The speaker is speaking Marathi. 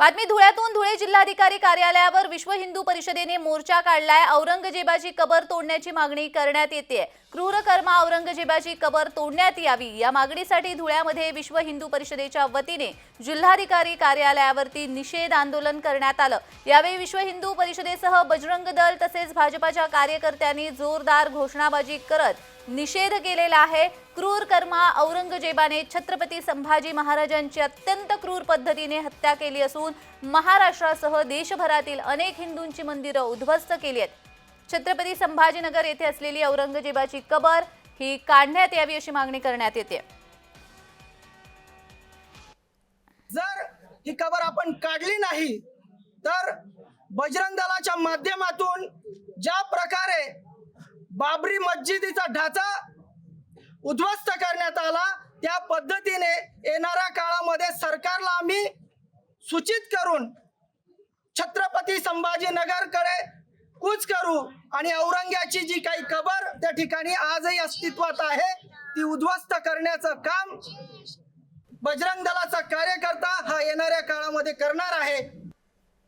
बातमी धुळ्यातून धुळे जिल्हाधिकारी कार्यालयावर विश्व हिंदू परिषदेने मोर्चा काढलाय. औरंगजेबाची कबर तोडण्याची मागणी करण्यात येते. क्रूर कर्मा औरंगजेबाची कबर तोडण्यात यावी. या मागणीसाठी धुळ्यामध्ये विश्व हिंदू परिषदेच्या वतीने जिल्हाधिकारी कार्यालयावरती निषेध आंदोलन करण्यात आलं. यावेळी विश्व हिंदू परिषदेसह बजरंग दल तसेच भाजपाच्या कार्यकर्त्यांनी जोरदार घोषणाबाजी करत निषेध केलेला आहे. क्रूर कर्मा औरंगजेबाने छत्रपती संभाजी महाराजांची अत्यंत क्रूर पद्धतीने हत्या केली असून महाराष्ट्रासह देशभरातील अनेक हिंदूंची मंदिरं उद्ध्वस्त केली आहेत. छत्रपती संभाजीनगर येथे असलेली औरंगजेबाची कबर ही काढण्यात यावी अशी मागणी करण्यात येते. जर ही कबर आपण काढली नाही तर बजरंग दलाच्या माध्यमातून ज्या प्रकारे बाबरी मस्जिदीचा ढाचा उद्ध्वस्त करण्यात आला. त्या पद्धतीने येणाऱ्या काळामध्ये सरकारला आम्ही सूचित करून छत्रपती संभाजीनगरकडे कूच करू आणि औरंग्याची जी काही कबर त्या ठिकाणी आजही अस्तित्वात आहे ती उद्ध्वस्त करण्याचं काम बजरंग दलाचा कार्यकर्ता हा येणाऱ्या काळामध्ये करणार आहे.